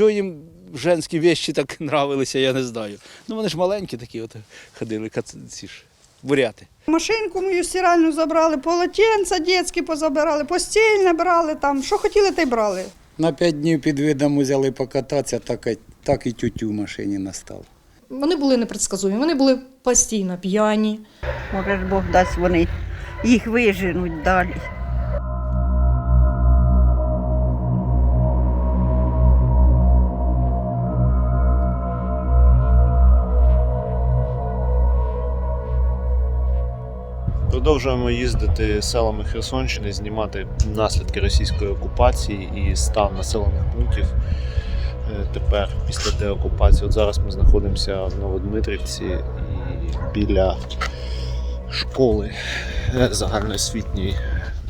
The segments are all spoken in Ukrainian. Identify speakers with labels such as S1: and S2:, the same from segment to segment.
S1: чого їм женські вещі так нравилися, я не знаю. Ну вони ж маленькі такі, от ходили, ці ж буряти.
S2: Машинку мою стиральну забрали, полотенця дітські позабирали, постільне брали там. Що хотіли, те й брали.
S3: На п'ять днів під видом взяли покататися, так, і- так і тютю в машині настало.
S4: Вони були непредсказуємі, вони були постійно п'яні.
S5: Може ж Бог дасть вони їх виженуть далі.
S6: Продовжуємо їздити селами Херсонщини, знімати наслідки російської окупації і стан населених пунктів. Е, Тепер після деокупації. От зараз ми знаходимося в Новодмитрівці і біля школи е, загальноосвітньої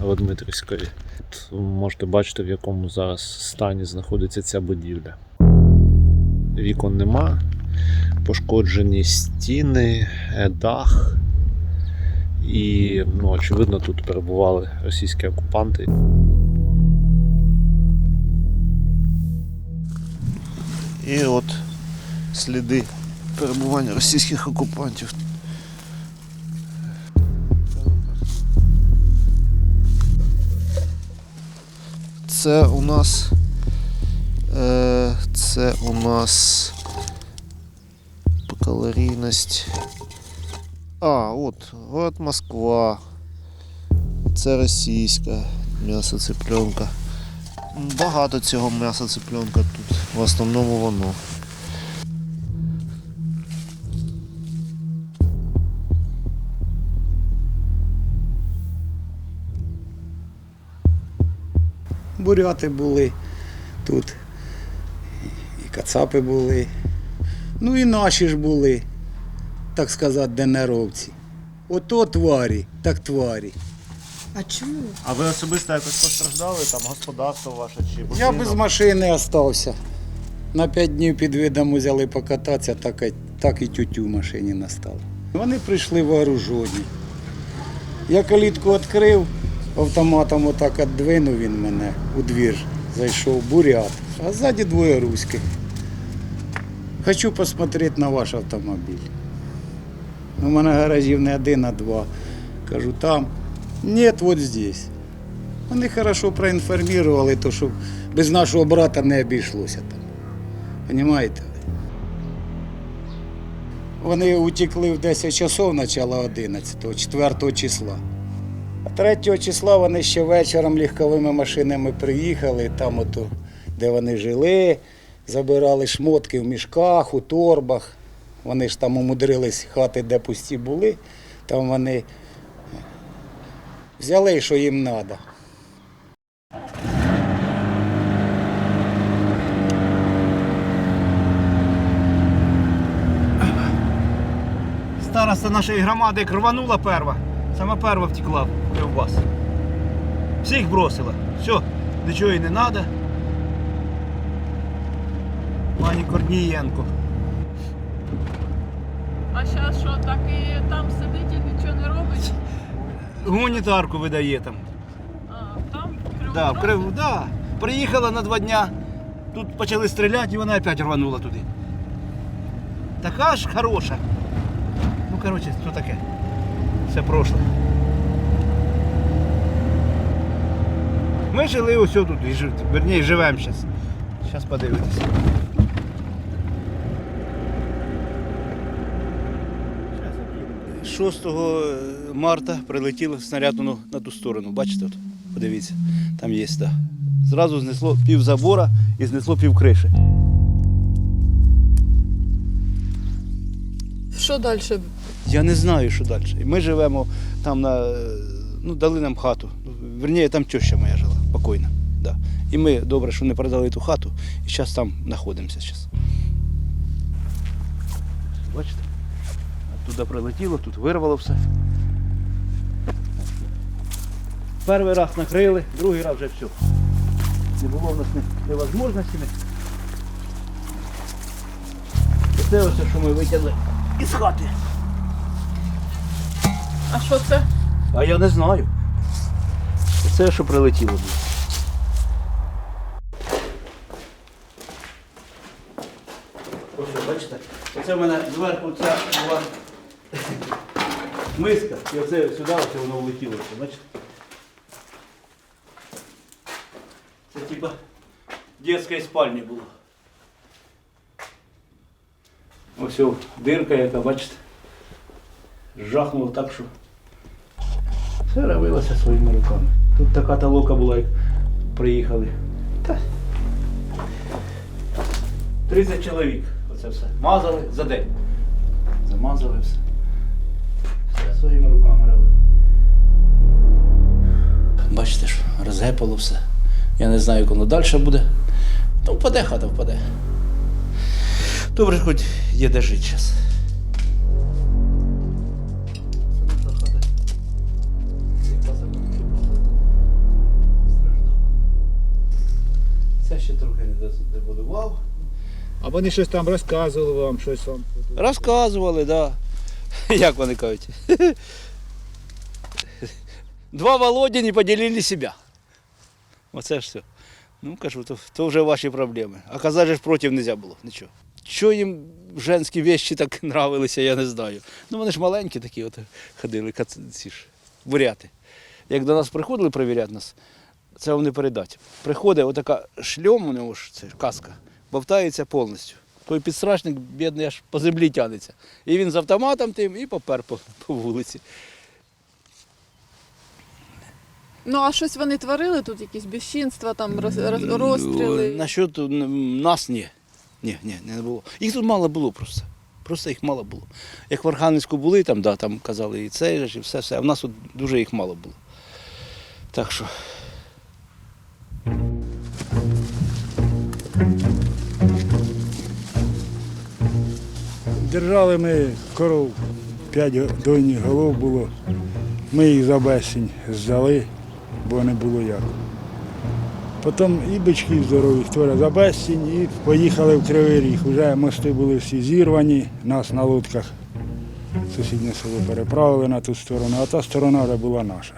S6: Новодмитрівської. Можете бачити, в якому зараз стані знаходиться ця будівля. Вікон нема, пошкоджені стіни, е, дах. І, ну, очевидно, тут перебували російські окупанти. І от сліди перебування російських окупантів. Це у нас. Е, це у нас калорійність. А, от, от Москва. Це російська м'ясоцепленка. Багато цього м'ясоцепленка тут. В основному воно.
S3: Буряти були тут, і кацапи були. Ну і наші ж були, так сказати, денеровці. Ото тварі, так тварі.
S4: А чому?
S6: А ви особисто якось постраждали? Там господарство ваше чи
S3: Я без машини остався. На п'ять днів під видом взяли покататися, так і, так і тютю в машині настало. Вони прийшли вооружені. Я калітку відкрив, автоматом отак віддвинув він мене у двір. Зайшов бурят, а ззаді двоє руських. Хочу посмотрети на ваш автомобіль. У мене гаражів не один, а два. Кажу, там. Ні, от здесь. Вони хорошо проінформували, то що без нашого брата не обійшлося там. Понимаєте? Вони утекли в 10 часов начала 11, 4 числа. А 3 числа вони ще вечором легковими машинами приїхали, там ото, де вони жили, забирали шмотки в мішках, у торбах. Вони ж там умудрились хати, де пусті були, там вони взяли, що їм треба.
S7: Староста нашої громади як рванула перва. Сама перва втекла в вас. Всіх бросила. Все, нічого їй не треба. Пані Корнієнко.
S8: А зараз що, так і там сидить і нічого не робить?
S7: Гуманітарку видає там.
S8: А, там в
S7: Да, в Криву, да. Приїхала на два дня. Тут почали стріляти і вона опять рванула туди. Така ж хороша. Ну, коротше, що таке? Все прошле. Ми жили ось тут, верніше живемо зараз. Зараз подивитися.
S1: 6 марта прилетів снаряд ну, на ту сторону. Бачите, от? подивіться, там є. Да. Зразу знесло пів забора і знесло пів криші.
S8: Що далі?
S1: Я не знаю, що далі. Ми живемо там на. е, Ну, дали нам хату. Верніше, там теща моя жила, покойна. Да. І ми добре, що не продали ту хату, і зараз там знаходимося. Туди прилетіло, тут вирвало все. Перший раз накрили, другий раз вже все. Не було в нас невозможності. Це ось, що ми витягли із хати.
S8: А що це?
S1: А я не знаю. Це що прилетіло. Ось, бачите? Оце в мене зверху ця була миска, і оце сюди оце воно влетіло. Бачите? Це типа дитячої спальні було. Ось дирка, яка, бачите, жахнуло так, що все робилося своїми руками. Тут така талока була, як приїхали. Та. 30 чоловік. Оце все. Мазали за день. Замазали все. Своїми руками робили. Бачите ж, розгепало все. Я не знаю, як воно далі буде. Ну, впаде, хата впаде. Добре, хоч є де жити зараз. Це ще трохи не добудував.
S7: А вони щось там розказували вам, щось вам.
S1: Розказували, так. Да. Як вони кажуть? Два Володя не поділили себе. Оце ж все. Ну, кажу, то, то вже ваші проблеми. А казати ж проти не можна було, нічого. Що їм женські вещі так нравилися, я не знаю. Ну вони ж маленькі такі от ходили, ці ж буряти. Як до нас приходили перевіряти нас, це вам не передати. Приходить отака шльом у нього ж, це каска, бовтається повністю. Той підстрачник, бідний, аж по землі тянеться. І він з автоматом тим і попер по, по вулиці.
S8: Ну а щось вони творили тут, якісь безчинства, там роз, роз- розстріли.
S1: Насчет м, нас ні. Ні, ні, не було. Їх тут мало було просто. Просто їх мало було. Як в Архангельську були, там, да, там казали і це, і все, все. А в нас тут дуже їх мало було. Так що.
S9: Держали ми коров, п'ять дойних голов було. Ми їх за безсінь здали, бо не було як. Потім і бичків здорових теж за безсінь і поїхали в Кривий Ріг. Уже мости були всі зірвані, нас на лодках. Сусіднє село переправили на ту сторону, а та сторона вже була наша.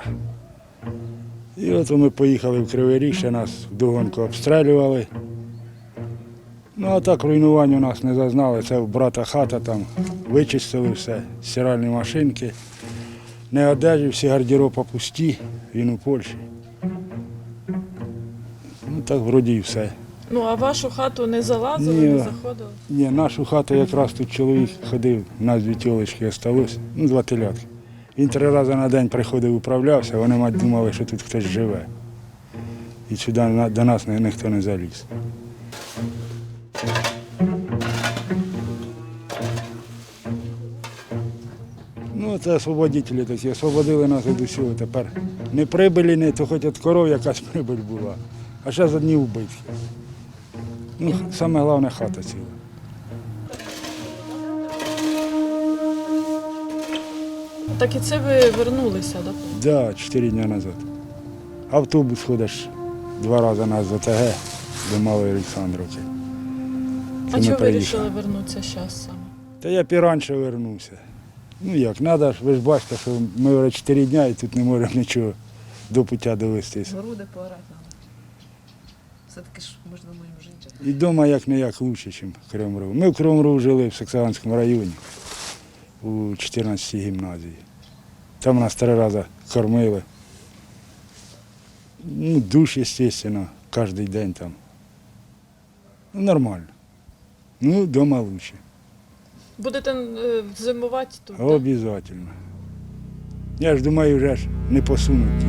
S9: І от ми поїхали в Кривий Ріг, ще нас вдогонку обстрілювали. Ну а так руйнувань у нас не зазнали. Це в брата хата там вичистили все, стиральні машинки. Не одежі, всі гардероби пусті, він у Польщі. Ну так вроді і все.
S8: Ну а вашу хату не залазили,
S9: Ні.
S8: не заходили?
S9: Ні, нашу хату якраз тут чоловік ходив, у нас дві тілочки залишилось, ну два телятки. Він три рази на день приходив, управлявся, вони мать думали, що тут хтось живе. І сюди до нас ніхто не заліз. Ну, це освободителі такі, освободили нас від усього. Тепер не прибилі, не то хоч від коров якась прибиль була, а зараз одні вбитки. Ну, саме головне хата ціла.
S8: Так і це ви вернулися, так?
S9: Да, чотири дні назад. Автобус ходиш два рази на ЗТГ до Малої Олександровки.
S8: А чого ви вирішили вернутися зараз саме?
S9: Та я б і раніше вернувся. Ну як, треба ж, ви ж бачите, що ми вже чотири дні і тут не можемо нічого до пуття довестися.
S10: Груди поорати треба. Все-таки ж ж думаємо жити.
S9: І вдома як не як краще, ніж в Кривому Ми в Кривому жили в Саксаганському районі у 14-й гімназії. Там нас три рази кормили. Ну, душ, звісно, кожен день там. Ну, нормально. Ну, вдома краще.
S8: Будете е, зимувати тут? так?
S9: Обязательно. Я ж думаю, вже ж не посунуть.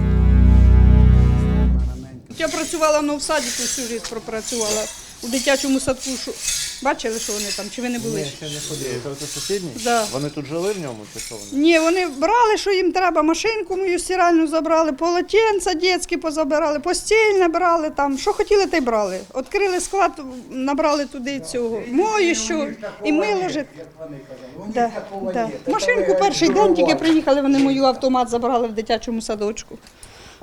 S2: Я працювала в новсаді, тут всю життя пропрацювала. У дитячому садку, що... бачили, що вони там, чи ви не були?
S6: ще не ходили. Це сусідні?
S2: Да.
S6: Вони тут жили в ньому чи що вони?
S2: Ні, вони брали, що їм треба, машинку мою стиральну забрали, полотенця дітські позабирали, постільне брали там, що хотіли, те й брали. Відкрили склад, набрали туди цього моющу і мило жит. Да, да. Машинку перший день тільки приїхали, вони мою автомат забрали в дитячому садочку.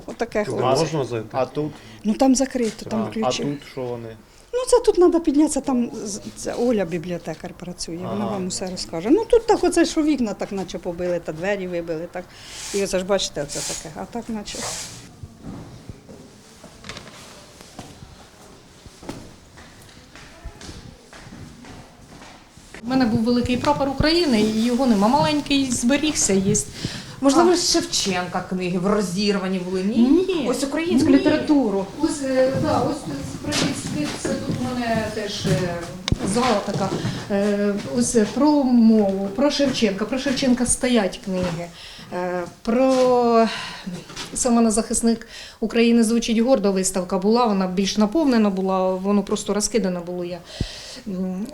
S2: Отаке хлопці.
S6: Можна зайти? А тут?
S2: Ну там закрито, там
S6: А, а
S2: ключі.
S6: тут що вони?
S2: Ну це тут треба піднятися, там це Оля бібліотекар працює, вона вам усе розкаже. Ну тут так оце, що вікна так наче побили, та двері вибили. Так. І оце ж бачите, оце таке, а так наче.
S4: У мене був великий прапор України, і його нема. Маленький зберігся є.
S10: Можливо, Шевченка книги в розірвані були? Ні?
S4: Ні.
S10: Ось українську
S4: Ні.
S10: літературу.
S4: Ось, е, да, ось це теж е, зала така. Е, Ось про мову, про Шевченка. Про Шевченка стоять книги. Е, Про саме на захисник України звучить гордо виставка була, вона більш наповнена була, воно просто розкидано було. Я,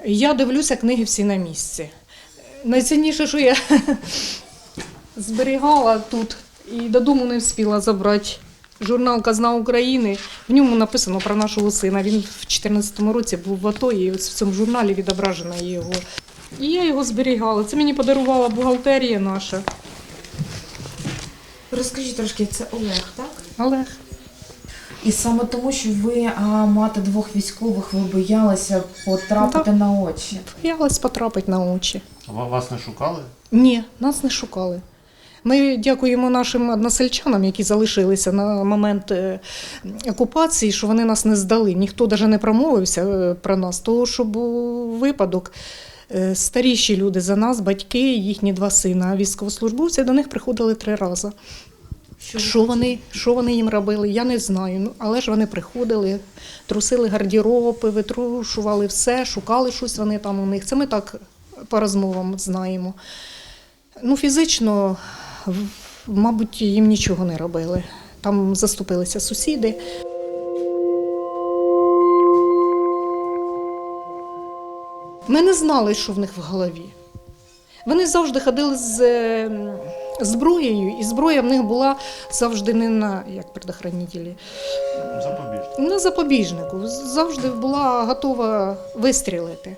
S4: я дивлюся книги всі на місці. Найцінніше, що я зберігала тут і додому не встигла забрати. Журнал Казна України. В ньому написано про нашого сина. Він в 2014 році був в АТО, і ось в цьому журналі відображено його. І я його зберігала. Це мені подарувала бухгалтерія наша.
S10: Розкажіть трошки, це Олег, так?
S4: Олег.
S10: І саме тому, що ви а, мати двох військових, ви боялися потрапити
S4: Так.
S10: на очі.
S4: Боялась потрапити на очі.
S6: А вас не шукали?
S4: Ні, нас не шукали. Ми дякуємо нашим односельчанам, які залишилися на момент е, окупації, що вони нас не здали. Ніхто навіть не промовився е, про нас, того, що був випадок. е, Старіші люди за нас, батьки, їхні два сина, військовослужбовці до них приходили три рази. Що вони, що вони їм робили, я не знаю. Ну, але ж вони приходили, трусили гардероби, витрушували все, шукали щось вони там у них. Це ми так по розмовам знаємо. Ну, фізично, мабуть, їм нічого не робили. Там заступилися сусіди. Ми не знали, що в них в голові. Вони завжди ходили з е, зброєю, і зброя в них була завжди не на як предохранителі, на запобіжнику. Завжди була готова вистрілити.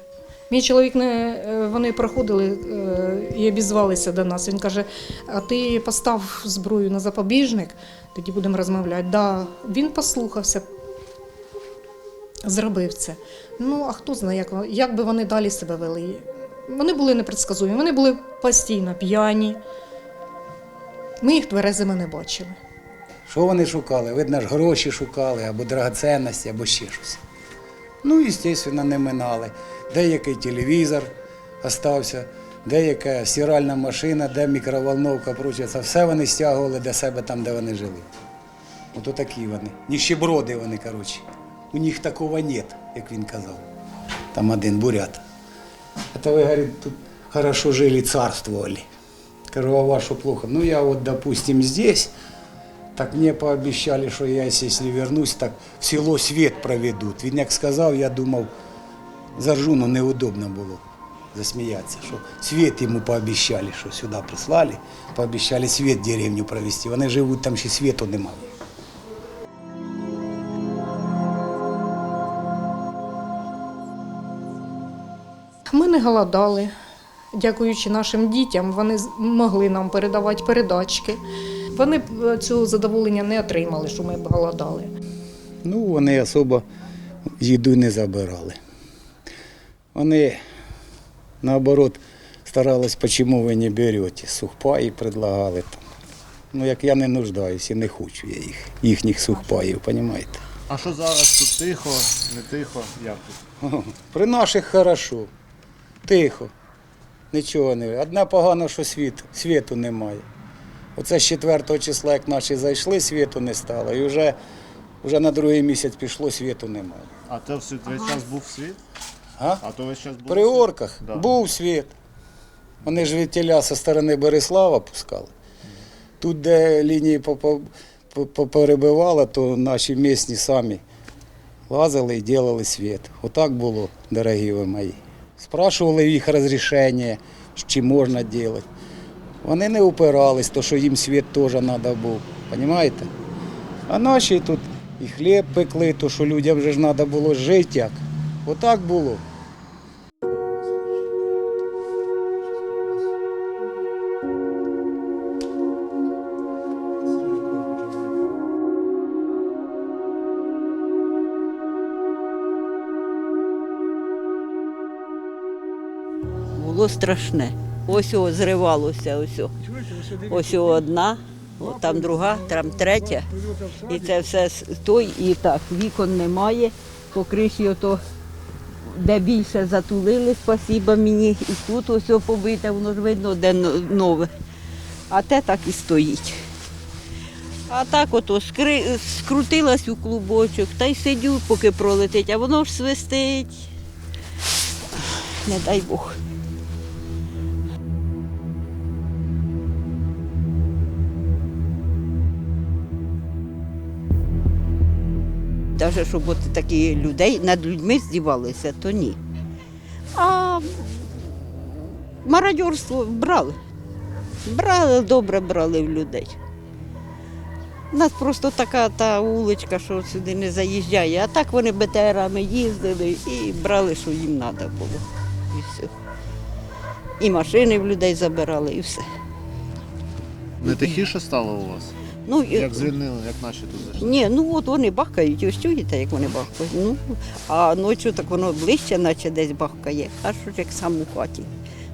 S4: Мій чоловік не е, вони проходили е, і обізвалися до нас. Він каже: а ти постав зброю на запобіжник, тоді будемо розмовляти. Да, він послухався, зробив це. Ну, а хто знає, як, як би вони далі себе вели. Вони були непредсказуємі, вони були постійно п'яні. Ми їх тверезими не бачили.
S3: Що вони шукали? Видно ж, гроші шукали, або драгоценності, або ще щось. Ну, і, звісно, не минали. Деякий телевізор остався, деяка стиральна машина, де мікроволновка, проче. Все вони стягували до себе там, де вони жили. Ото такі вони. Ніщеброди вони, коротше. У них такого нет, як він казав. Там один бурят. Это вы, говорит, тут хорошо жили, царствовали. Кажу, а вашу плохо. Ну, я вот, допустим, здесь, так мне пообещали, что я, если вернусь, так в село свет проведут. Він як сказав, я думав, заржу, но неудобно було засміятися, що свет йому пообіщали, що сюди прислали, пообіщали свет в деревню провести. Вони живуть, там ще світу немає.
S4: Ми не голодали. Дякуючи нашим дітям, вони могли нам передавати передачки. Вони б е, цього задоволення не отримали, що ми б голодали.
S3: Ну, вони особо їду не забирали. Вони, наоборот, старались, чому ви не берете. Сухпаї предлагали там. Ну, як я не нуждаюся не хочу я їх, їхніх сухпаїв, розумієте?
S6: А що зараз тут тихо, не тихо? Як тут?
S3: При наших хорошо, тихо, нічого не. Одне погано, що світ, світу немає. Оце з 4 числа, як наші зайшли, світу не стало. І вже, вже на другий місяць пішло, світу немає.
S6: А то все весь час був світ?
S3: А?
S6: А то весь час був
S3: При
S6: світ?
S3: орках
S6: Да.
S3: був світ. Вони ж від тіля зі сторони Береслава пускали. Тут, де лінії поперебивали, то наші місні самі лазили і робили світ. Отак було, дорогі ви мої. Спрашували їх розрішення, чи можна робити. Вони не упирались, то що їм світ теж треба був. Розумієте? А наші тут і хліб пекли, то що людям вже ж треба було жити як. Отак було.
S5: Було страшне. Ось о, зривалося, ось. о. Ось о одна, о, там друга, там третя. І це все той і так. Вікон немає, по криші де більше затулили, спасіба мені. І тут ось побите, воно ж видно, де нове. А те так і стоїть. А так ото скрутилась у клубочок та й сидю, поки пролетить, а воно ж свистить. Не дай Бог. Навіть щоб от такі людей над людьми здівалися, то ні. А мародерство брали. Брали, добре брали в людей. У нас просто така та вуличка, що сюди не заїжджає, а так вони БТРами їздили і брали, що їм треба було. І все. І машини в людей забирали, і все.
S6: Не тихіше стало у вас?
S5: Ну, і-
S6: Як звільнили, як наші тут зайшли?
S5: Ні, ну от вони бахкають, ось чуєте, як вони бахкають. Ну, а ночі так воно ближче, наче десь бахкає, аж от як сам у хаті.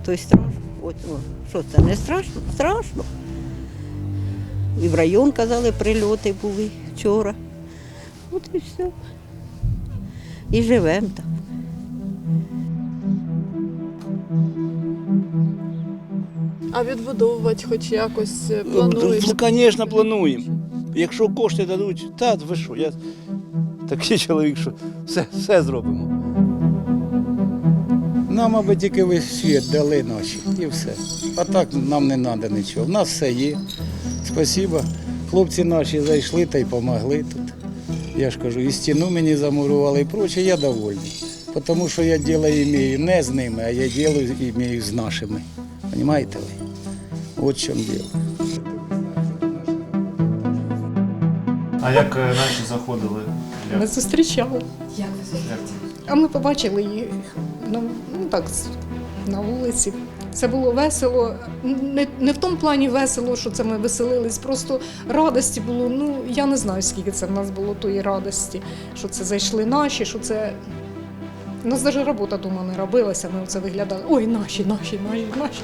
S5: То й страшно. От, о, що це не страшно? Страшно. І в район казали, прильоти були вчора. От і все. І живемо там.
S8: А відбудовувати хоч якось е,
S1: Ну. Звісно, плануємо. Якщо кошти дадуть, та ви що, я такий чоловік, що все, все зробимо.
S3: Нам аби тільки весь світ дали наші і все. А так нам не треба нічого. У нас все є. Спасибо. Хлопці наші зайшли та й допомогли тут. Я ж кажу, і стіну мені замурували і проче, я довольний. Тому що я діло імею не з ними, а я діло імею з нашими. Понимаєте ви? От в чому діло.
S6: А як е, наші заходили? Як?
S4: Ми зустрічали.
S10: Як ви
S4: А ми побачили їх ну, ну так, на вулиці. Це було весело. Не, не в тому плані весело, що це ми веселились, просто радості було. Ну я не знаю, скільки це в нас було тої радості, що це зайшли наші, що це. У нас навіть робота дома не робилася, ми це виглядали. Ой, наші, наші, наші, наші.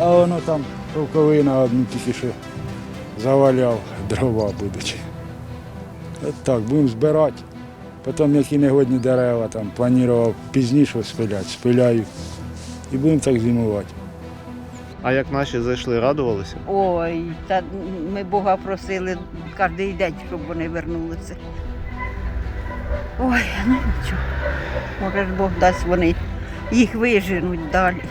S9: А воно там руковина одну тільки що заваляв, дрова будучи. От так, будемо збирати. Потім які негодні дерева там планував пізніше спиляти, спиляю. І будемо так зимувати.
S6: А як наші зайшли, радувалися?
S5: Ой, та ми Бога просили кожен день, щоб вони вернулися. Ой, ну нічого. Може ж Бог дасть вони їх виженуть далі.